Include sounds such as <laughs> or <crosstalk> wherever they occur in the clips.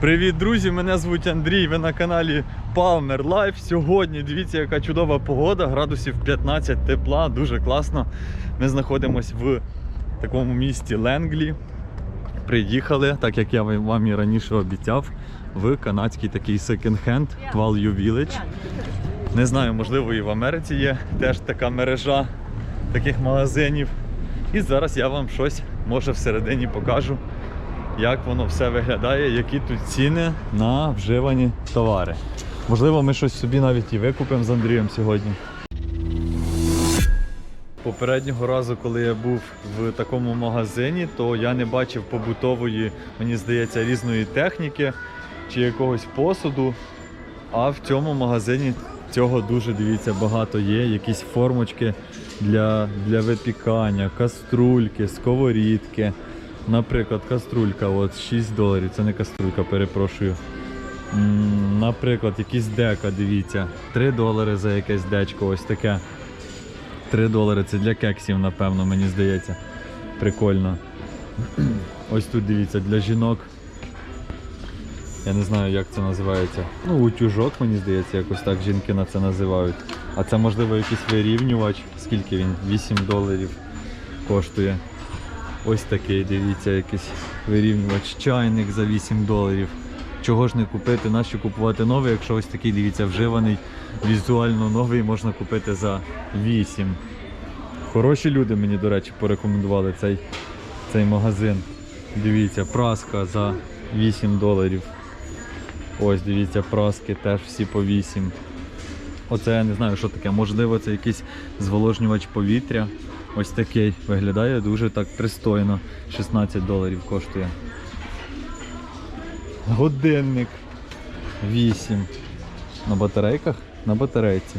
Привіт, друзі! Мене звуть Андрій. Ви на каналі Palmer Life. Сьогодні дивіться, яка чудова погода, градусів 15 тепла, дуже класно. Ми знаходимося в такому місті Ленглі. Приїхали, так як я вам і раніше обіцяв, в канадський такий секонд-хенд Value Village. Не знаю, можливо, і в Америці є теж така мережа таких магазинів. І зараз я вам щось може всередині покажу як воно все виглядає, які тут ціни на вживані товари. Можливо, ми щось собі навіть і викупимо з Андрієм сьогодні. Попереднього разу, коли я був в такому магазині, то я не бачив побутової, мені здається, різної техніки чи якогось посуду. А в цьому магазині цього дуже дивіться багато є. Якісь формочки для, для випікання, каструльки, сковорідки. Наприклад, каструлька, от 6 доларів, це не каструлька, перепрошую. Наприклад, якісь дека, дивіться, 3 долари за якесь дечко, ось таке. 3 долари це для кексів, напевно, мені здається. Прикольно. <clears throat> Ось тут дивіться, для жінок. Я не знаю, як це називається. Ну, утюжок, мені здається, якось так жінки на це називають. А це можливо якийсь вирівнювач. Скільки він? 8 доларів коштує. Ось такий, дивіться, якийсь вирівнювач, чайник за 8 доларів. Чого ж не купити, нащо купувати новий, якщо ось такий, дивіться, вживаний, візуально новий можна купити за 8. Хороші люди мені, до речі, порекомендували цей, цей магазин. Дивіться, праска за 8 доларів. Ось, дивіться, праски теж всі по 8. Оце я не знаю, що таке. Можливо, це якийсь зволожнювач повітря. Ось такий виглядає дуже так пристойно. 16 доларів коштує. Годинник 8. На батарейках? На батарейці.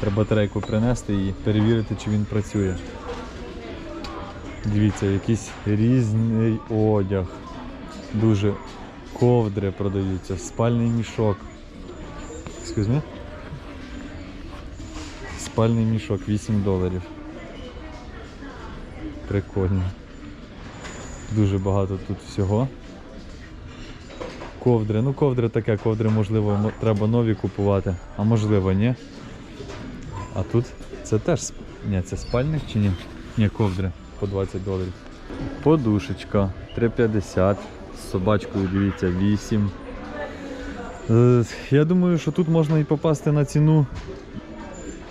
Треба батарейку принести і перевірити, чи він працює. Дивіться, якийсь різний одяг. Дуже ковдри продаються, спальний мішок. Excuse? Спальний мішок 8 доларів. Прикольно. Дуже багато тут всього. Ковдри. Ну, ковдри таке, ковдри, можливо, треба нові купувати, а можливо, ні. А тут це теж ні, це спальник чи ні? Ні, ковдри по 20 доларів. Подушечка 3,50. З собачкою, дивіться, 8. Е, Я думаю, що тут можна і попасти на ціну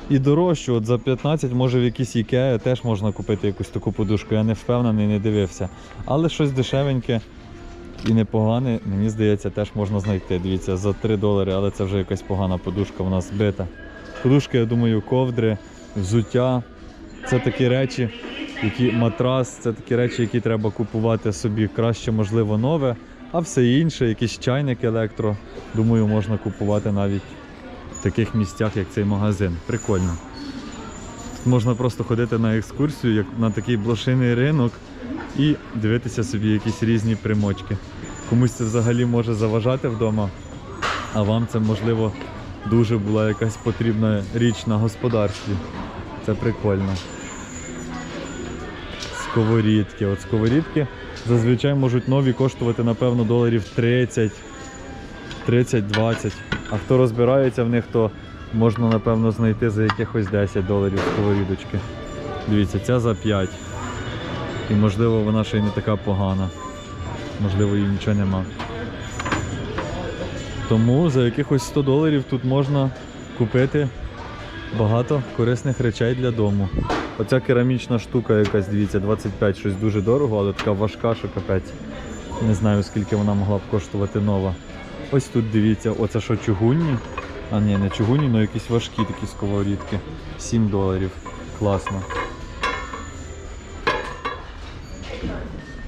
і дорожчу. От за 15, може в якійсь Ікеа теж можна купити якусь таку подушку. Я не впевнений, не дивився. Але щось дешевеньке і непогане, мені здається, теж можна знайти. Дивіться, за 3 долари, але це вже якась погана подушка, вона збита. Подушки, я думаю, ковдри, взуття. Це такі речі, які матрас, це такі речі, які треба купувати собі краще, можливо, нове. А все інше, якийсь чайник електро, думаю, можна купувати навіть в таких місцях, як цей магазин. Прикольно. Тут можна просто ходити на екскурсію, як на такий блошиний ринок і дивитися собі якісь різні примочки. Комусь це взагалі може заважати вдома, а вам це можливо дуже була якась потрібна річ на господарстві. Це прикольно. Сковорідки. От сковорідки зазвичай можуть нові коштувати, напевно, доларів 30, 30-20. А хто розбирається в них, то можна, напевно, знайти за якихось 10 доларів сковорідочки. Дивіться, ця за 5. І можливо вона ще й не така погана. Можливо, її нічого нема. Тому за якихось 100 доларів тут можна купити багато корисних речей для дому. Оця керамічна штука якась, дивіться, 25, щось дуже дорого, але така важка, що капець. Не знаю, скільки вона могла б коштувати нова. Ось тут дивіться, оце що чугунні. А ні, не чугунні, але якісь важкі такі сковорідки. 7 доларів. Класно.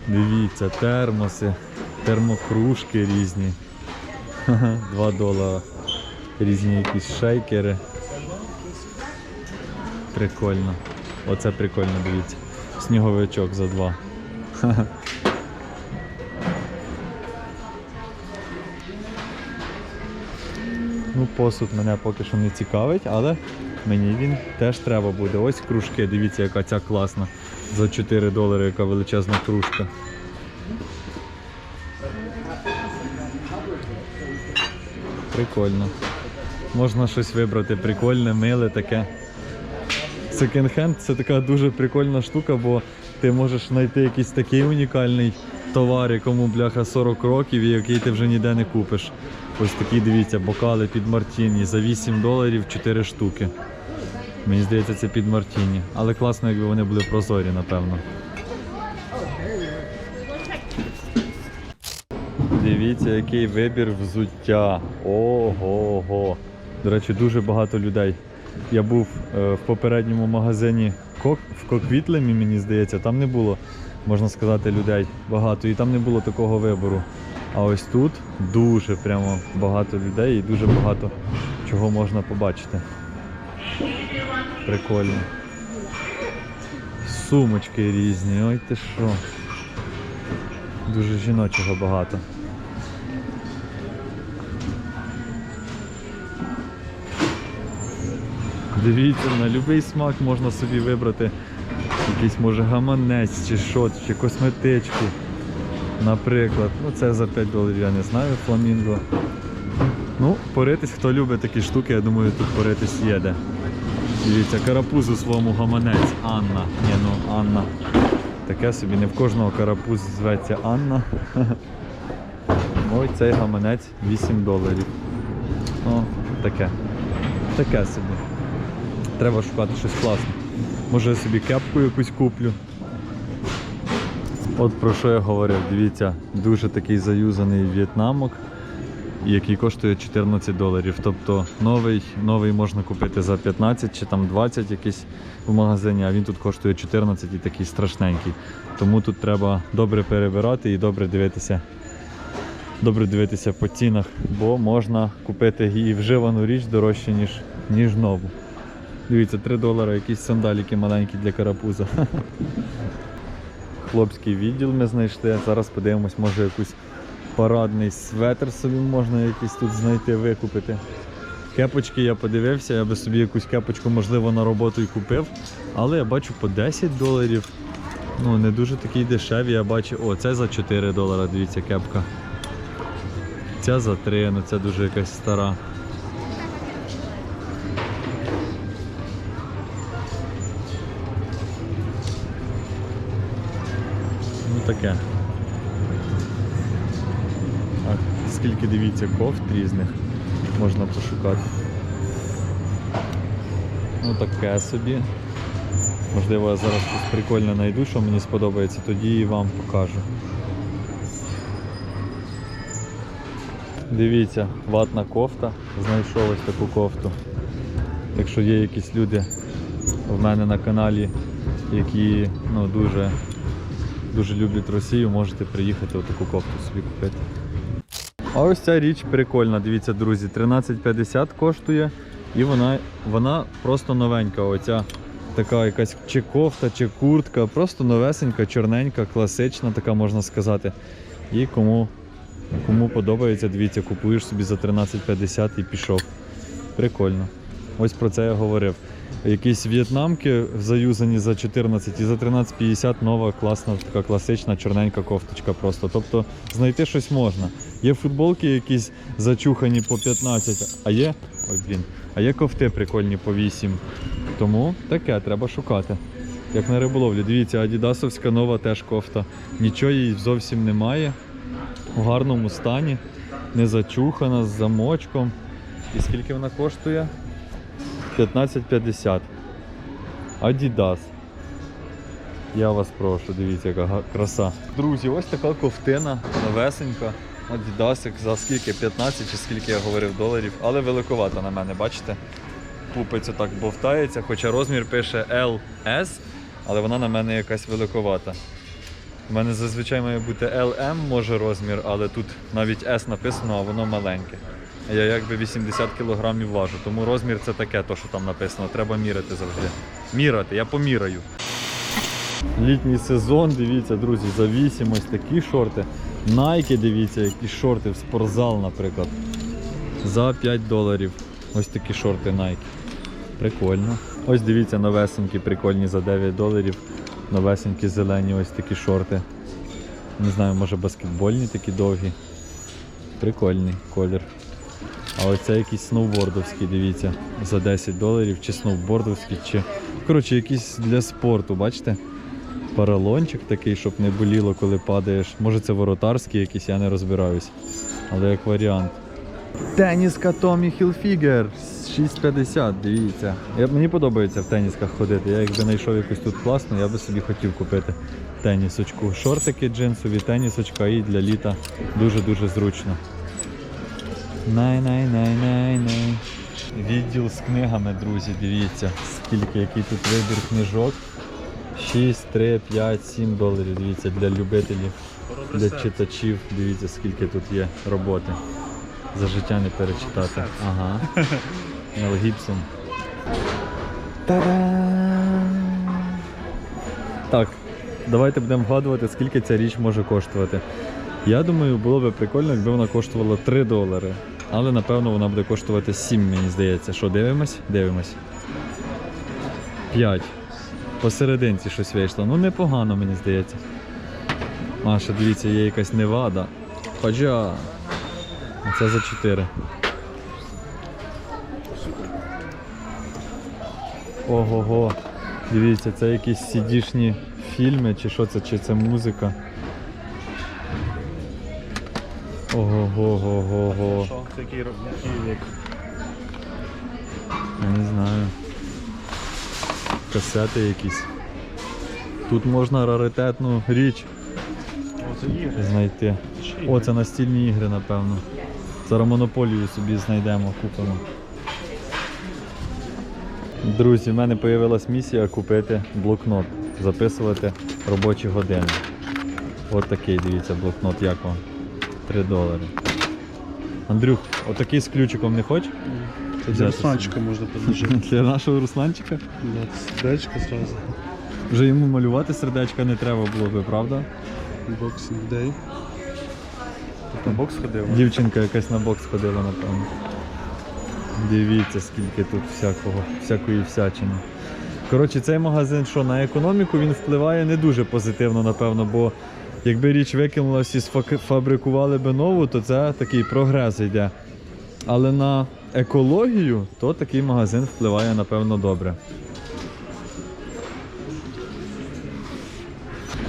Дивіться, термоси, термокружки різні. <laughs> 2 долара. Різні якісь шейкери. Прикольно. Оце прикольно, дивіться. Сніговичок за 2. <laughs> Ну, посуд мене поки що не цікавить, але мені він теж треба буде. Ось кружки, дивіться, яка ця класна. За 4 долари, яка величезна кружка. Прикольно. Можна щось вибрати прикольне, миле таке. Секонд-хенд це така дуже прикольна штука, бо ти можеш знайти якийсь такий унікальний товар, якому бляха 40 років і який ти вже ніде не купиш. Ось такі, дивіться, бокали під Мартіні за 8 доларів 4 штуки. Мені здається, це під Мартіні. Але класно, якби вони були прозорі, напевно. Дивіться, який вибір взуття. Ого-го. До речі, дуже багато людей. Я був е, в попередньому магазині Кок, в Коквітлемі, мені здається, там не було, можна сказати, людей багато, і там не було такого вибору. А ось тут дуже прямо багато людей і дуже багато чого можна побачити. Прикольно. Сумочки різні, ой ти що. Дуже жіночого багато. Дивіться, на будь-який смак можна собі вибрати якийсь може гаманець чи що, чи косметичку. Наприклад, ну це за 5 доларів, я не знаю, фламінго. Ну, поритись, хто любить такі штуки, я думаю, тут поритись є де. Дивіться, карапуз у своєму гаманець. Анна. Ні, ну Анна. Таке собі, не в кожного карапуз зветься Анна. Ой, цей гаманець 8 доларів. О, таке. Таке собі. Треба шукати щось класне. Може я собі кепку якусь куплю. От про що я говорив, дивіться, дуже такий заюзаний в'єтнамок, який коштує 14 доларів. Тобто новий, новий можна купити за 15 чи там 20 якийсь в магазині, а він тут коштує 14 і такий страшненький. Тому тут треба добре перебирати і добре дивитися. Добре дивитися по цінах, бо можна купити і вживану річ дорожче, ніж, ніж нову. Дивіться, 3 долари якісь сандаліки маленькі для карапуза. <laughs> Хлопський відділ ми знайшли. Зараз подивимось, може якийсь парадний светр собі можна якийсь тут знайти, викупити. Кепочки я подивився, я би собі якусь кепочку, можливо, на роботу і купив. Але я бачу по 10 доларів. Ну, не дуже такі дешеві. Я бачу, о, це за 4 долара, дивіться, кепка. Ця за 3, ну це дуже якась стара. Таке. А скільки дивіться кофт різних можна пошукати. Ну таке собі. Можливо, я зараз щось прикольне знайду, що мені сподобається, тоді і вам покажу. Дивіться, ватна кофта. Знайшов ось таку кофту. Якщо є якісь люди в мене на каналі, які ну, дуже дуже люблять Росію, можете приїхати отаку кофту собі купити. А ось ця річ прикольна, дивіться, друзі, 13,50 коштує і вона, вона просто новенька. Оця така якась чи кофта, чи куртка, просто новесенька, чорненька, класична, така можна сказати. І кому, кому подобається, дивіться, купуєш собі за 13,50 і пішов. Прикольно. Ось про це я говорив. Якісь в'єтнамки заюзані за 14 і за 13,50 нова класна, така класична чорненька кофточка просто. Тобто знайти щось можна. Є футболки якісь зачухані по 15, а є. Ой, блін, а є кофти прикольні по 8. Тому таке треба шукати. Як на риболовлі. Дивіться, адідасовська нова теж кофта. Нічого їй зовсім немає. У гарному стані, не зачухана, з замочком. І скільки вона коштує? 15,50. Adidas. Я вас прошу, дивіться, яка краса. Друзі, ось така ковтина новесенька. Адідасик за скільки? 15 чи скільки я говорив доларів, але великовата на мене, бачите? Пупець отак бовтається, хоча розмір пише LS, але вона на мене якась великовата. У мене зазвичай має бути LM, може розмір, але тут навіть S написано, а воно маленьке. Я якби 80 кг важу, тому розмір це таке, то що там написано. Треба міряти завжди. Міряти, я поміряю. Літній сезон, дивіться, друзі, за 8 ось такі шорти. Найки, дивіться, які шорти в спортзал, наприклад. За 5 доларів. Ось такі шорти Nike. Прикольно. Ось дивіться, новесенькі, прикольні за 9 доларів. Новесенькі зелені ось такі шорти. Не знаю, може баскетбольні такі довгі. Прикольний колір. А оце якийсь сноубордовський, дивіться, за 10 доларів, чи сноубордовський, чи. Коротше, якийсь для спорту, бачите? Паралончик такий, щоб не боліло, коли падаєш. Може це воротарський якийсь, я не розбираюсь. Але як варіант. Теніска Tommy Hilfiger 650, дивіться. Я, мені подобається в тенісках ходити. Я якби знайшов якусь тут класну, я би собі хотів купити тенісочку. Шортики джинсові, тенісочка і для літа дуже-дуже зручно. Най-най-най-най-най. Відділ з книгами, друзі, дивіться, скільки, який тут вибір книжок. 6, 3, 5, 7 доларів. Дивіться, для любителів, для читачів. Дивіться, скільки тут є роботи. За життя не перечитати. Ага. <laughs> Мел Гібсон. Та-дам! Так, давайте будемо вгадувати, скільки ця річ може коштувати. Я думаю, було б прикольно, якби вона коштувала 3 долари. Але напевно вона буде коштувати 7, мені здається. Що, дивимось? Дивимось. 5. Посерединці щось вийшло. Ну непогано, мені здається. А, дивіться, є якась невада. Хоча. Це за 4. Ого-го. Дивіться, це якісь сідішні фільми, чи що це, чи це музика. Ого-го-го-го-го. Що? Це який рок- який вік? Я не знаю. Касети якісь. Тут можна раритетну річ ігри. знайти. О, це настільні ігри, напевно. Зараз монополію собі знайдемо, купимо. Друзі, в мене з'явилась місія купити блокнот, записувати робочі години. От такий, дивіться, блокнот, як вам? 3 долари. Андрюх, отакий з ключиком не хочеш? Це для Русланчика можна подложити. Для нашого Русланчика? Да, Сердечко зразу. Вже йому малювати сердечка не треба було би, правда? Боксинг дей. Ти на бокс ходив? Дівчинка якась на бокс ходила, напевно. Дивіться, скільки тут всякого, всякої всячини. Коротше, цей магазин, що на економіку він впливає не дуже позитивно, напевно, бо якби річ викинулася і сфабрикували би нову, то це такий прогрес йде. Але на екологію, то такий магазин впливає, напевно, добре.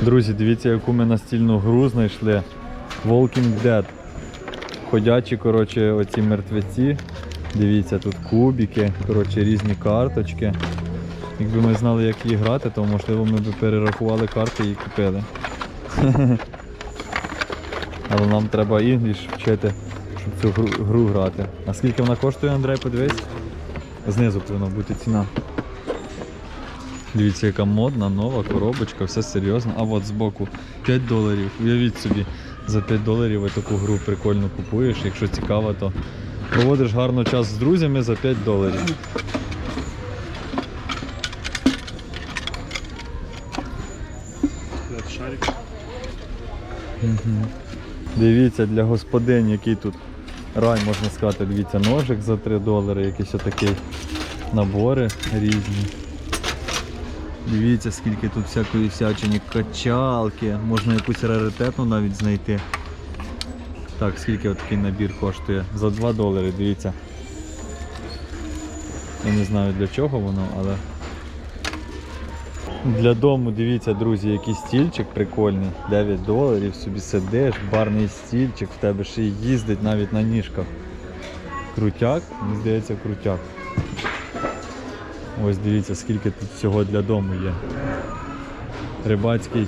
Друзі, дивіться, яку ми настільну гру знайшли. Walking Dead. Ходячі, коротше, оці мертвеці. Дивіться, тут кубики, коротше, різні карточки. Якби ми знали, як її грати, то можливо ми б перерахували карти і купили. <laughs> Але нам треба інгліш вчити, щоб цю гру, гру грати. А скільки вона коштує, Андрей, подивись? Знизу повинна бути ціна. Дивіться, яка модна, нова коробочка, все серйозно. А от збоку 5 доларів. Уявіть собі, за 5 доларів таку гру прикольно купуєш. Якщо цікаво, то проводиш гарно час з друзями за 5 доларів. Дивіться, для господинь, який тут рай, можна сказати, дивіться, ножик за 3 долари, якийсь отакий набори різні. Дивіться, скільки тут всякої всячини, качалки, можна якусь раритетну навіть знайти. Так, скільки такий набір коштує? За 2 долари, дивіться. Я не знаю для чого воно, але. Для дому, дивіться, друзі, який стільчик прикольний. 9 доларів, собі сидиш, барний стільчик, в тебе ще й їздить навіть на ніжках. Крутяк, мені здається, крутяк. Ось дивіться, скільки тут всього для дому є. Рибацький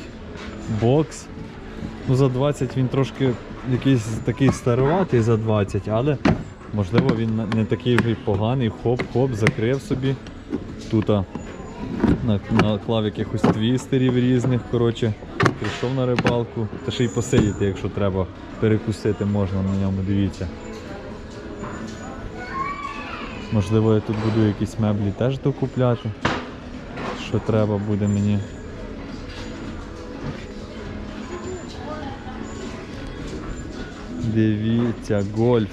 бокс. Ну за 20 він трошки якийсь такий старуватий за 20, але можливо він не- такий вже й поганий. Хоп-хоп, закрив собі. Тут наклав якихось твістерів різних. Коротше, прийшов на рибалку. Та ще й посидіти, якщо треба, перекусити можна на ньому, дивіться. Можливо, я тут буду якісь меблі теж докупляти. Що треба буде мені. Дивіться, гольф.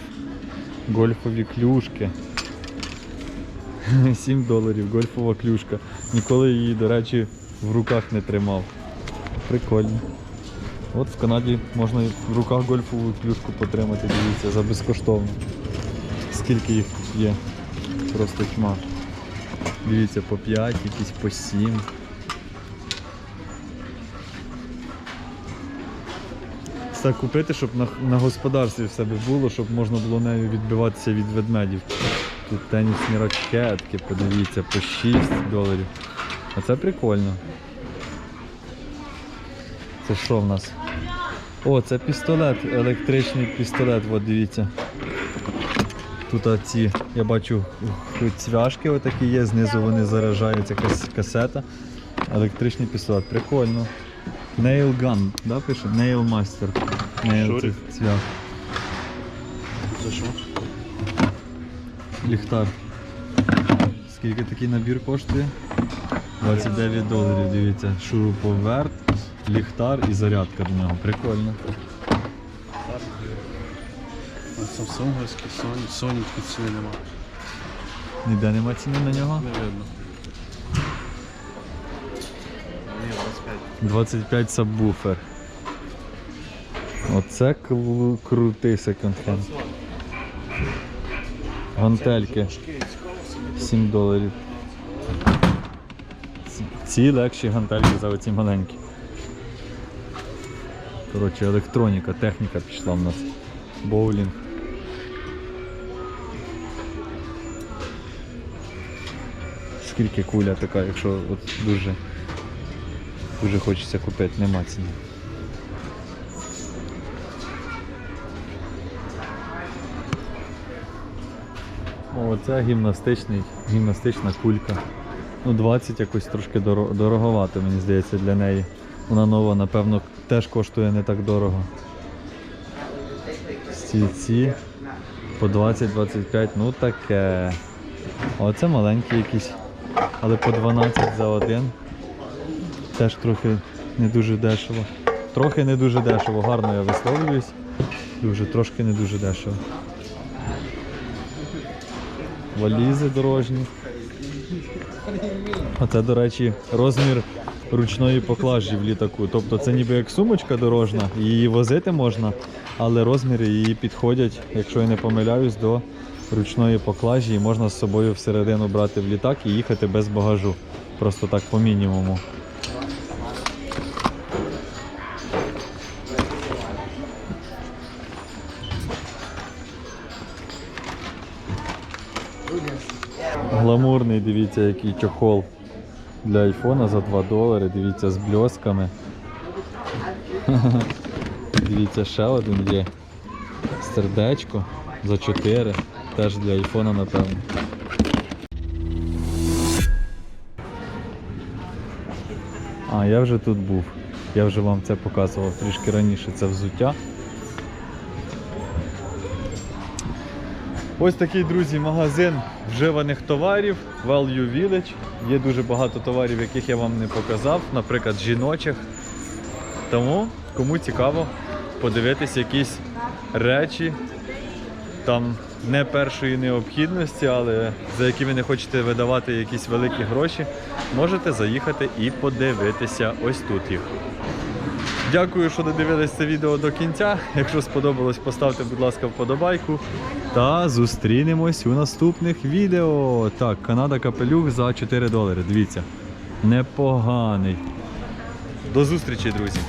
Гольфові клюшки. <laughs> 7 доларів, гольфова клюшка. Ніколи її, до речі, в руках не тримав. Прикольно. От в Канаді можна в руках гольфову клюшку потримати, дивіться, за безкоштовно. скільки їх тут є. Просто тьма. Дивіться, по 5, якісь по 7. Це купити, щоб на, на господарстві в себе було, щоб можна було нею відбиватися від ведмедів. Тут тенісні ракетки, подивіться, по 6 доларів. А це прикольно. Це що в нас? О, це пістолет, електричний пістолет, от дивіться. Тут ці, я бачу, цвяшки отакі є, знизу вони заряджаються, кас- касета. Електричний пістолет, прикольно. Nail Gun, да, пише? Nail Master. Nail цвях. За що? Ліхтар. Скільки такий набір коштує? 29 доларів, дивіться. Шуруповерт, ліхтар і зарядка до нього. Прикольно. Самсунговський, тут ціни нема. Ніде нема ціни на нього. Не видно. Ні, 25. 25 сабвуфер. Оце крутий секонд-хенд. Гантельки 7 доларів. Ці- легші гантельки за оці маленькі. Коротше, електроніка, техніка пішла в нас. Боулінг. Скільки куля така, якщо от дуже, дуже хочеться купити, нема ціни. О, це гімнастичний, гімнастична кулька. Ну, 20 якось трошки дороговато, мені здається, для неї. Вона нова, напевно, теж коштує не так дорого. Ці ці по 20-25, ну таке. Оце маленькі якісь, але по 12 за один. Теж трохи не дуже дешево. Трохи не дуже дешево, гарно я висловлююсь. Дуже, трошки не дуже дешево. Валізи дорожні. Оце, до речі, розмір ручної поклажі в літаку. Тобто це ніби як сумочка дорожна, її возити можна, але розміри її підходять, якщо я не помиляюсь, до ручної поклажі і можна з собою всередину брати в літак і їхати без багажу. Просто так по мінімуму. Гламурний, дивіться, який чохол для айфона за 2 долари. Дивіться, з бльосками. <laughs> Дивіться, ще один є. Сердечко за 4. Теж для айфона, напевно. А, я вже тут був. Я вже вам це показував трішки раніше. Це взуття. Ось такий, друзі, магазин вживаних товарів Value Village. Є дуже багато товарів, яких я вам не показав, наприклад, жіночих. Тому, кому цікаво, подивитись якісь речі, там не першої необхідності, але за які ви не хочете видавати якісь великі гроші, можете заїхати і подивитися ось тут їх. Дякую, що додивились це відео до кінця. Якщо сподобалось, поставте, будь ласка, вподобайку. Та зустрінемось у наступних відео. Так, Канада капелюх за 4 долари. Дивіться. Непоганий. До зустрічі, друзі!